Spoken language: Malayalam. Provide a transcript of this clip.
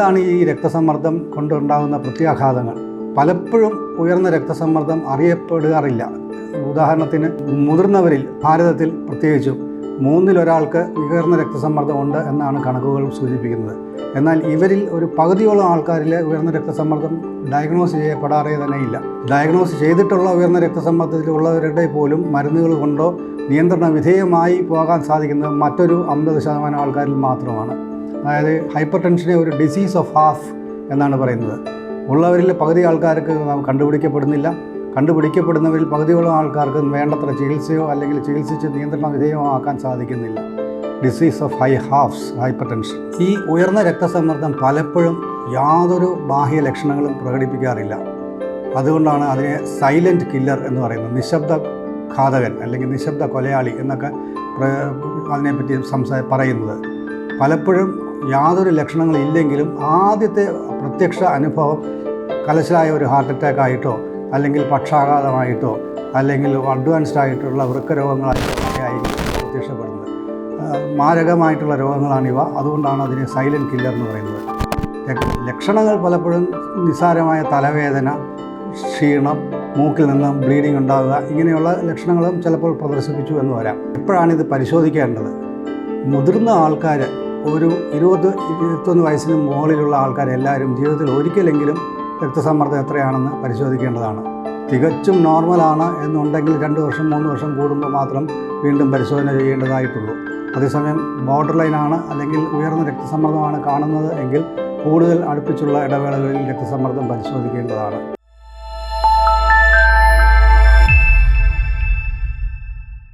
എന്താണ് ഈ രക്തസമ്മർദ്ദം കൊണ്ടുണ്ടാകുന്ന പ്രത്യാഘാതങ്ങൾ? പലപ്പോഴും ഉയർന്ന രക്തസമ്മർദ്ദം അറിയപ്പെടാറില്ല. ഉദാഹരണത്തിന് മുതിർന്നവരിൽ ഭാരതത്തിൽ പ്രത്യേകിച്ചും മൂന്നിലൊരാൾക്ക് ഉയർന്ന രക്തസമ്മർദ്ദം ഉണ്ട് എന്നാണ് കണക്കുകൾ സൂചിപ്പിക്കുന്നത്. എന്നാൽ ഇവരിൽ ഒരു പകുതിയോളം ആൾക്കാരിൽ ഉയർന്ന രക്തസമ്മർദ്ദം ഡയഗ്നോസ് ചെയ്യപ്പെടാറേ തന്നെ ഇല്ല ഡയഗ്നോസ് ചെയ്തിട്ടുള്ള ഉയർന്ന രക്തസമ്മർദ്ദത്തിലുള്ളവരുടെ പോലും മരുന്നുകൾ കൊണ്ടോ നിയന്ത്രണ വിധേയമായി പോകാൻ സാധിക്കുന്നത് മറ്റൊരു അമ്പത് ശതമാനം ആൾക്കാരിൽ മാത്രമാണ്. അതായത് ഹൈപ്പർ ടെൻഷനെ ഒരു ഡിസീസ് ഓഫ് ഹാഫ് എന്നാണ് പറയുന്നത്. ഉള്ളവരിൽ പകുതി ആൾക്കാർക്ക് കണ്ടുപിടിക്കപ്പെടുന്നില്ല. കണ്ടുപിടിക്കപ്പെടുന്നവരിൽ പകുതിയോളം ആൾക്കാർക്ക് വേണ്ടത്ര ചികിത്സയോ അല്ലെങ്കിൽ ചികിത്സിച്ച് നിയന്ത്രണ വിധേയമോ വിധേയമാക്കാൻ സാധിക്കുന്നില്ല. Disease of high halves hypertension ഈ ഉയർന്ന രക്തസമ്മർദ്ദം പലപ്പോഴും യാതൊരു ബാഹ്യ ലക്ഷണങ്ങളും പ്രകടിപ്പിക്കാറില്ല. അതുകൊണ്ടാണ് അതിനെ സൈലന്റ് കില്ലർ എന്ന് പറയുന്നത്. നിശബ്ദ ഘാതകൻ അല്ലെങ്കിൽ നിശബ്ദ കൊലയാളി എന്നൊക്കെ അതിനെപ്പറ്റി സംസാ പറയുന്നത്. പലപ്പോഴും യാതൊരു ലക്ഷണങ്ങളില്ലെങ്കിലും ആദ്യത്തെ പ്രത്യക്ഷ അനുഭവം കലശലായ ഒരു ഹാർട്ട് അറ്റാക്ക് ആയിട്ടോ അല്ലെങ്കിൽ പക്ഷാഘാതമായിട്ടോ അല്ലെങ്കിൽ അഡ്വാൻസ്ഡ് ആയിട്ടുള്ള വൃക്കരോഗങ്ങളായിട്ടോ ഒക്കെ ആയിരിക്കും പ്രത്യക്ഷപ്പെടുന്നത് മാരകമായിട്ടുള്ള രോഗങ്ങളാണിവ. അതുകൊണ്ടാണ് അതിനെ സൈലന്റ് കില്ലർ എന്ന് പറയുന്നത്. ലക്ഷ- ലക്ഷണങ്ങൾ പലപ്പോഴും നിസ്സാരമായ തലവേദന ക്ഷീണം മൂക്കിൽ നിന്ന് ബ്ലീഡിംഗ് ഉണ്ടാവുക ഇങ്ങനെയുള്ള ലക്ഷണങ്ങളും ചിലപ്പോൾ പ്രദർശിപ്പിച്ചു എന്ന് വരാം. എപ്പോഴാണ് ഇത് പരിശോധിക്കേണ്ടത്? മുതിർന്ന ആൾക്കാർ ഒരു ഇരുപത് ഇരുപത്തൊന്ന് വയസ്സിന് മുകളിലുള്ള ആൾക്കാരെല്ലാവരും ജീവിതത്തിൽ ഒരിക്കലെങ്കിലും രക്തസമ്മർദ്ദം എത്രയാണെന്ന് പരിശോധിക്കേണ്ടതാണ്. തികച്ചും നോർമലാണ് എന്നുണ്ടെങ്കിൽ രണ്ട് വർഷം മൂന്ന് വർഷം കൂടുമ്പോൾ മാത്രം വീണ്ടും പരിശോധന ചെയ്യേണ്ടതായിട്ടുള്ളൂ. അതേസമയം ബോർഡർ ലൈനാണ് അല്ലെങ്കിൽ ഉയർന്ന രക്തസമ്മർദ്ദമാണ് കാണുന്നത് എങ്കിൽ കൂടുതൽ അടുപ്പിച്ചുള്ള ഇടവേളകളിൽ രക്തസമ്മർദ്ദം പരിശോധിക്കേണ്ടതാണ്.